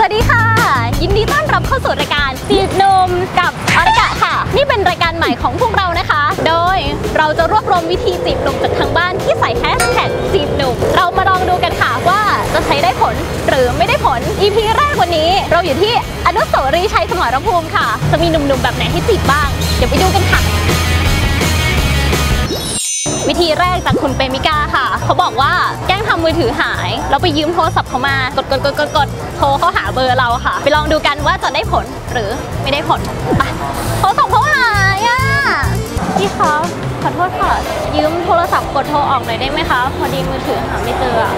สวัสดีค่ะ ยินดีต้อนรับเข้าสู่รายการจีบนมกับอริกะค่ะ นี่เป็นรายการใหม่ของพวกเรานะคะ โดยเราจะรวบรวมวิธีจีบหนุ่มจากทางบ้านที่ใส่แฮชแท็กจีบหนุ่มเรามาลองดูกันค่ะว่าจะใช้ได้ผลหรือไม่ได้ผล EP แรกวันนี้เราอยู่ที่อนุสาวรีย์ชัยสมรภูมิค่ะ จะมีหนุ่มๆแบบไหนให้จีบบ้าง เดี๋ยวไปดูกันค่ะวิธีแรกจากคุณเปมิกาค่ะ เขาบอกว่า มือถือหายแล้วไปยืมโทรศัพท์เขามากดกดกดกดกดโทรเขาหาเบอร์เราค่ะ ไปลองดูกันว่าจะได้ผลหรือไม่ได้ผลไปโทรศัพท์เขาหายอะพี่คะขอโทษค่ะ ยืมโทรศัพท์กดโทรออกหน่อยได้ไหมคะ พอดีมือถือหาไม่เจออะ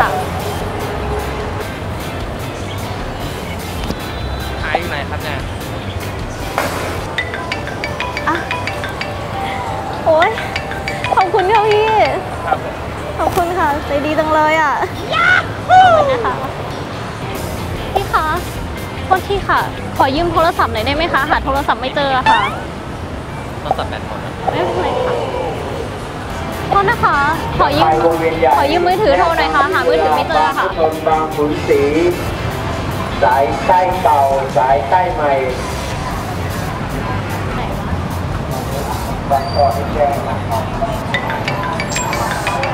ค่ะหายอยู่ไหนครับเนี่ย เลยอะขอบคุณนะคะพี่คะโทษทีค่ะ ขอยืมโทรศัพท์หน่อยได้ไหมคะ หาโทรศัพท์ไม่เจออะค่ะต้องสับแบตหมดนะไม่เป็นไรค่ะโทษนะคะ ขอยืม ขอยืมมือถือโทรหน่อยค่ะ หามือถือไม่เจอค่ะ ชนบางขุนศรีสายใต้เก่าสายใต้ใหม่บางกอกที่แจ้งนะครับ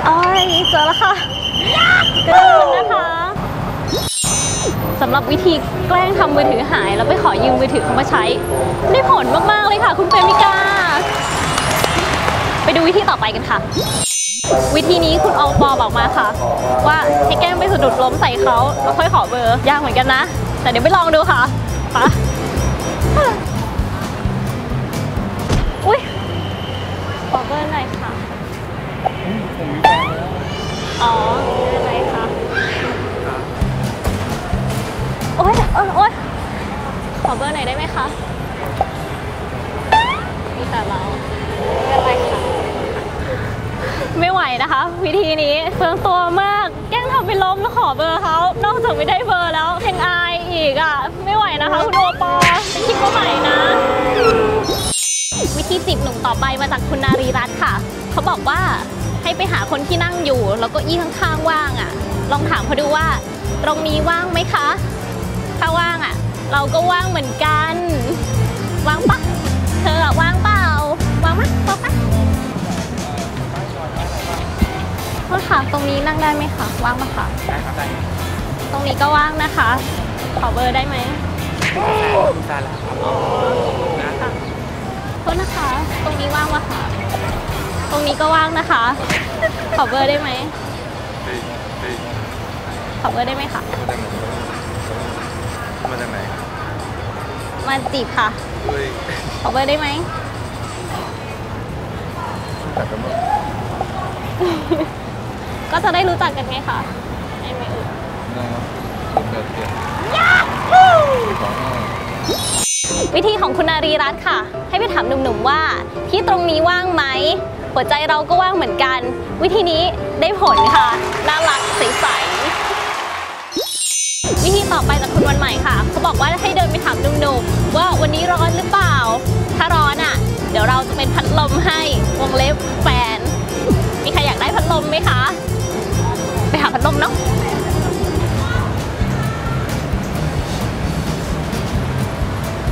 อ๋อเจอแล้วค่ะ ขอบคุณนะคะสำหรับวิธีแกล้งทำมือถือหาย แล้วไปขอยืมมือถือเขามาใช้ ได้ผลมาก ๆ เลยค่ะ คุณเปรมิกา ไปดูวิธีต่อไปกันค่ะ วิธีนี้คุณอองปอบอกมาค่ะ ว่าให้แกล้งไปสะดุดล้มใส่เขาแล้วค่อยขอเบอร์ยากเหมือนกันนะ แต่เดี๋ยวไปลองดูค่ะไป อ๋อไม่เป็นไรคะโอ๊ยโอ๊ยโอ๊ยขอเบอร์หน่อยได้ไหมคะ มีแต่เราไม่เป็นไรค่ะ ไม่ไหวนะคะ วิธีนี้เปลืองตัวมาก แกล้งทำไปล้มแล้วขอเบอร์เขา นอกจากไม่ได้เบอร์แล้วยังอายอีกอะ ไม่ไหวนะคะ คุณโอปอล์ไปคิดว่าใหม่นะ วิธีจีบหนุ่มต่อไปมาจากคุณนารีรัตน์ค่ะ เขาบอกว่า ให้ไปหาคนที่นั่งอยู่ แล้วก็อี้ข้างๆว่างอะ ลองถามเขาดูว่า ตรงนี้ว่างไหมคะ ถ้าว่างอะ เราก็ว่างเหมือนกัน ว่างปะเธออะว่างเปล่าว่างปะว่างปะโทษค่ะตรงนี้นั่งได้ไหมคะว่างปะคะได้ครับได้ตรงนี้ก็ว่างนะคะ ขอเบอร์ได้ไหมคุณแฟนแล้วครับนะค่ะโทษนะคะ ตรงนี้ว่างปะคะ ตรงนี้ก็ว่างนะคะ ขอเบอร์ได้ไหม ขอเบอร์ได้ไหมคะ มาจากไหนมาจีบค่ะ เฮ้ยขอเบอร์ได้ไหมก็ไม่ก็จะได้รู้จักกันไงคะได้ไหมเอ่ยนะครับผมเกิดเกิดสองห้วิธีของคุณนารีรัตน์ค่ะ ให้ไปถามหนุ่มๆว่า ที่ตรงนี้ว่างไหม หัวใจเราก็ว่างเหมือนกัน วิธีนี้ได้ผลค่ะ น่ารักใสๆวิธีต่อไปจากคุณวันใหม่ค่ะ เขาบอกว่าให้เดินไปถามหนุ่มๆว่าวันนี้ร้อนหรือเปล่า ถ้าร้อนอะ เดี๋ยวเราจะเป็นพัดลมให้วงเล็บแฟน มีใครอยากได้พัดลมไหมคะ ไปหาพัดลมเนาะ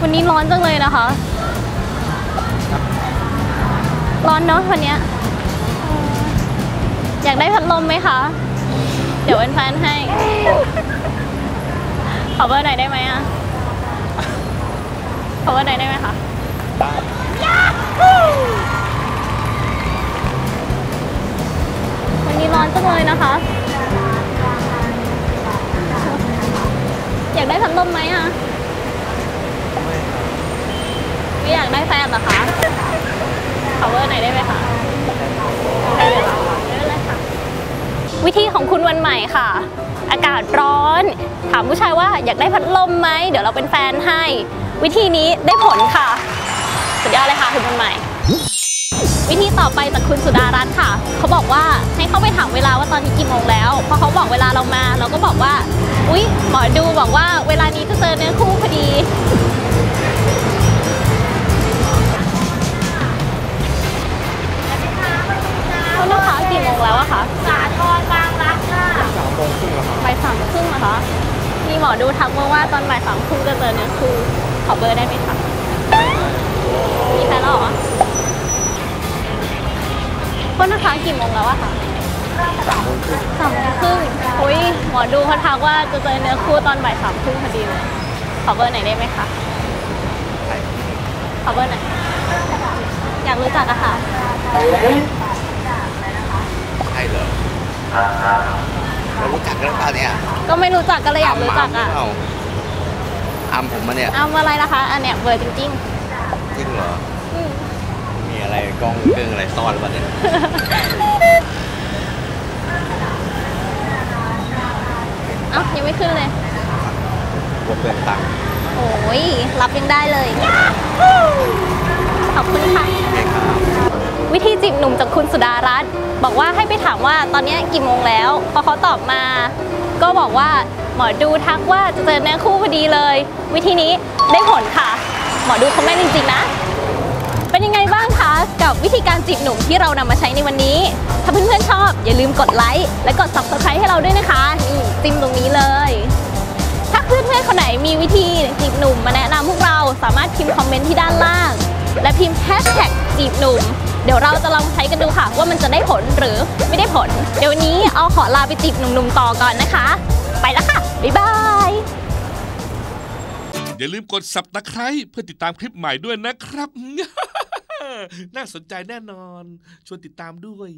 วันนี้ร้อนจังเลยนะคะ ร้อนเนาะวันเนี้ยเอออยากได้พัดลมไหมคะ เดี๋ยวเป็นแฟนให้ ขอเบอร์หน่อยได้ไหมอะขอเบอร์หน่อยได้ไหมคะวันนี้ร้อนจังเลยนะคะ อยากได้พัดลมไหมอะไม่อยากได้แฟนเหรอคะ ขอเบอร์ไหนอยได้ไหมคะไม่เป็นไรไม่เป็นไรค่ะวิธีของคุณวันใหม่ค่ะ อากาศร้อน ถามผู้ชายว่าอยากได้พัดลมไหม เดี๋ยวเราเป็นแฟนให้ วิธีนี้ได้ผลค่ะ สุดยอดเลยค่ะคุณวันใหม่ วิธีต่อไปจากคุณสุดารัตน์ค่ะ เขาบอกว่าให้เข้าไปถามเวลาว่าตอนนี้กี่โมงแล้วพอเขาบอกเวลาเรามา เราก็บอกว่า อุ๊ยหมอดูบอกว่าเวลานี้จะเจอเนื้อคู่พอดี เหรอคะหมอดูทักมาว่าตอนบ่ายสามครึ่งจะเจอเนื้อคู่ขอเบอร์ได้ไหมคะมีแฟนแล้วเหรอคนนะคะกี่โมงแล้วอะคะสามโมงครึ่งสามโมงครึ่งอุ้ยหมอดูเขาทักว่าจะเจอเนื้อคู่ตอนบ่ายสามครึ่งพอดีเลย ขอเบอร์ไหนอยได้ไหมคะใช่ขอเบอร์ไหนอยอยากรู้จักอะค่ะใช่เหรอ เรารู้จักกันหรือเปล่าเนี่ยก็ไม่รู้จักก็เลยอยากรู้จักอะมหเปล่าอัมผมมาเนี่ยเอาอะไรล่ะคะ อันเนี้ยเบอร์จริงจริงเหรอๆอืมมีอะไรกล้องเครื่องอะไรซ่อนหรือเปล่าเนี่ยเอ้ายังไม่ขึ้นเลยกลัวเปลืองตังค์โอ้ยรับยังได้เลย ขอบคุณค่ะโอเคครับวิธีจีบหนุ่มจากคุณสุดารัตน์ บอกว่าให้ไปถามว่าตอนนี้กี่โมงแล้ว พอเขาตอบมา ก็บอกว่าหมอดูทักว่าจะเจอเนื้อคู่พอดีเลย วิธีนี้ได้ผลค่ะ หมอดูเขาแม่นจริงๆนะ เป็นยังไงบ้างคะกับวิธีการจีบหนุ่มที่เรานำมาใช้ในวันนี้ ถ้าเพื่อนๆชอบ อย่าลืมกดไลค์และกด subscribe ให้เราด้วยนะคะนี่จิ้มตรงนี้เลย ถ้าเพื่อนๆคนไหนมีวิธีจีบหนุ่มมาแนะนำพวกเราสามารถพิมพ์คอมเมนต์ที่ด้านล่าง และพิมพ์แฮชแท็กจีบหนุ่ม เดี๋ยวเราจะลองใช้กันดูค่ะ ว่ามันจะได้ผลหรือไม่ได้ผล เดี๋ยวนนี้เอาขอลาไปจีบหนุ่มๆต่อก่อนนะคะ ไปแล้วค่ะ บ๊ายบาย อย่าลืมกดสับตะไคร้เพื่อติดตามคลิปใหม่ด้วยนะครับ น่าสนใจแน่นอน ชวนติดตามด้วย